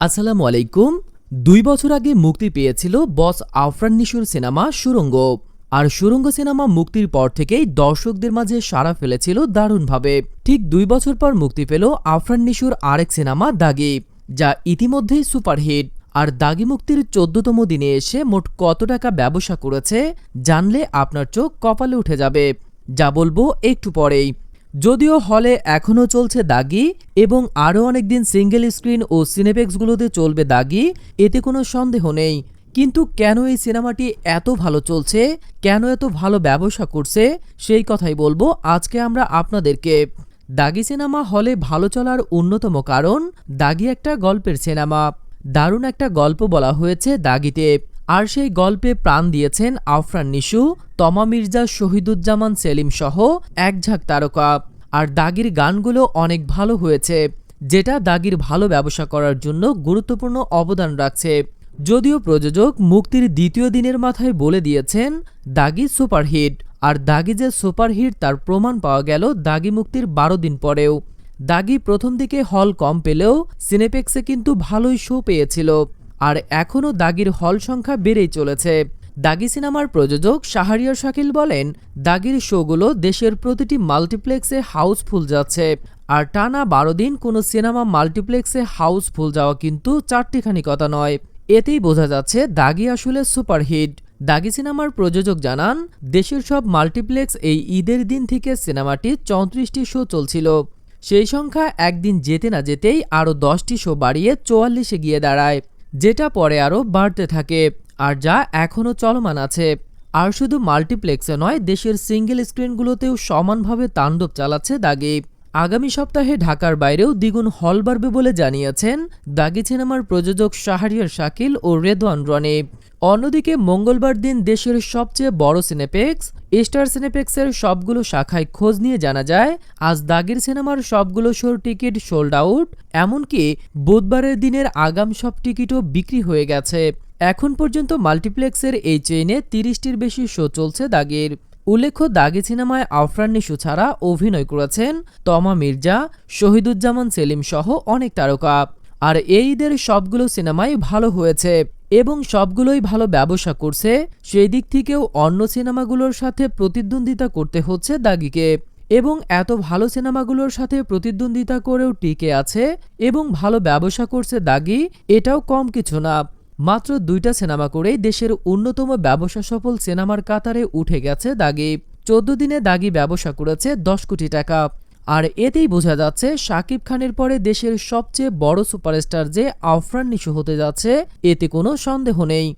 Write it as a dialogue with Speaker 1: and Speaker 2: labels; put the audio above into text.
Speaker 1: আসসালামু আলাইকুম। দুই বছর আগে মুক্তি পেয়েছিল বস আফরান নিশুর সিনেমা সুরঙ্গ। আর সুরঙ্গ সিনেমা মুক্তির পর থেকেই দর্শকদের মাঝে সাড়া ফেলেছিল দারুণভাবে। ঠিক দুই বছর পর মুক্তি পেল আফরান নিশুর আরেক সিনেমা দাগি, যা ইতিমধ্যেই সুপারহিট। আর দাগি মুক্তির চোদ্দতম দিনে এসে মোট কত টাকা ব্যবসা করেছে, জানলে আপনার চোখ কপালে উঠে যাবে, যা বলব একটু পরেই। যদিও হলে এখনও চলছে দাগি এবং আরও অনেকদিন সিঙ্গেল স্ক্রিন ও সিনেপেক্সগুলোতে চলবে দাগি, এতে কোনো সন্দেহ নেই। কিন্তু কেন এই সিনেমাটি এত ভালো চলছে, কেন এত ভালো ব্যবসা করছে, সেই কথাই বলব আজকে আমরা আপনাদেরকে। দাগি সিনেমা হলে ভালো চলার অন্যতম কারণ দাগি একটা গল্পের সিনেমা। দারুণ একটা গল্প বলা হয়েছে দাগিতে। আর সেই গল্পে প্রাণ দিয়েছেন আফরান নিশু, তমা মির্জা, শহীদুজ্জামান সেলিম সহ এক ঝাঁক তারকা। আর দাগির গানগুলো অনেক ভালো হয়েছে, যেটা দাগির ভালো ব্যবসা করার জন্য গুরুত্বপূর্ণ অবদান রাখছে। যদিও প্রযোজক মুক্তির দ্বিতীয় দিনের মাথায় বলে দিয়েছেন, দাগি সুপারহিট, আর দাগি যে সুপারহিট তার প্রমাণ পাওয়া গেল দাগি মুক্তির বারো দিন পরেও। দাগি প্রথম দিকে হল কম পেলেও সিনেপেক্সে কিন্তু ভালোই শো পেয়েছিল। আর এখনও দাগির হল সংখ্যা বেড়েই চলেছে। দাগি সিনেমার প্রযোজক শাহরিয়ার শাকিল বলেন, দাগির শোগুলো দেশের প্রতিটি মাল্টিপ্লেক্সে হাউসফুল যাচ্ছে, আর টানা বারো দিন কোনো সিনেমা মাল্টিপ্লেক্সে হাউসফুল যাওয়া কিন্তু চারটিখানি কথা নয়। এতেই বোঝা যাচ্ছে দাগি আসলে সুপারহিট। দাগি সিনেমার প্রযোজক জানান, দেশের সব মাল্টিপ্লেক্স এই ঈদের দিন থেকে সিনেমাটি চৌত্রিশটি শো চলছিল। সেই সংখ্যা একদিন যেতে না যেতেই আরও দশটি শো বাড়িয়ে চুয়াল্লিশে গিয়ে দাঁড়ায়। যেটা পরে আরও বাড়তে থাকে। আর যা এখনও চলমান আছে। আর শুধু মাল্টিপ্লেক্সে নয়, দেশের সিঙ্গেল স্ক্রিনগুলোতেও সমানভাবে তাণ্ডব চালাচ্ছে দাগি। আগামী সপ্তাহে ঢাকার বাইরেও দ্বিগুণ হল বাড়বে বলে জানিয়েছেন দাগি সিনেমার প্রযোজক শাহরিয়ার শাকিল ও রেদওয়ান রনি। অন্যদিকে মঙ্গলবার দিন দেশের সবচেয়ে বড় সিনেপেক্স স্টার সিনেপেক্সের সবগুলো শাখায় খোঁজ নিয়ে জানা যায়, আজ দাগির সিনেমার সবগুলো শোর টিকিট সোল্ড আউট, এমনকি বুধবারের দিনের আগাম সব টিকিটও বিক্রি হয়ে গেছে। এখন পর্যন্ত মাল্টিপ্লেক্সের এই চেইনে তিরিশটির বেশি শো চলছে দাগির। উল্লেখ্য, দাগি সিনেমায় আফরান নিশু ছাড়া অভিনয় করেছেন তমা মির্জা, শহীদুজ্জামান সেলিম সহ অনেক তারকা। আর এই ঈদের সবগুলো সিনেমাই ভালো হয়েছে। এবং সবগুলোই ভালো ব্যবসা করছে, সেই দিক থেকেও অন্য সিনেমাগুলোর সাথে প্রতিদ্বন্দ্বিতা করতে হচ্ছে দাগিকে। এবং এত ভালো সিনেমাগুলোর সাথে প্রতিদ্বন্দ্বিতা করেও টিকে আছে এবং ভালো ব্যবসা করছে দাগি, এটাও কম কিছু না। মাত্র দুইটা সিনেমা করেই দেশের অন্যতম ব্যবসা সফল সিনেমার কাতারে উঠে গেছে দাগি। চোদ্দ দিনে দাগি ব্যবসা করেছে দশ কোটি টাকা। আর এতেই বোঝা যাচ্ছে শাকিব খানের পরে দেশের সবচেয়ে বড় সুপারস্টার যে আফরান নিশু হতে যাচ্ছে, এতে কোনো সন্দেহ নেই।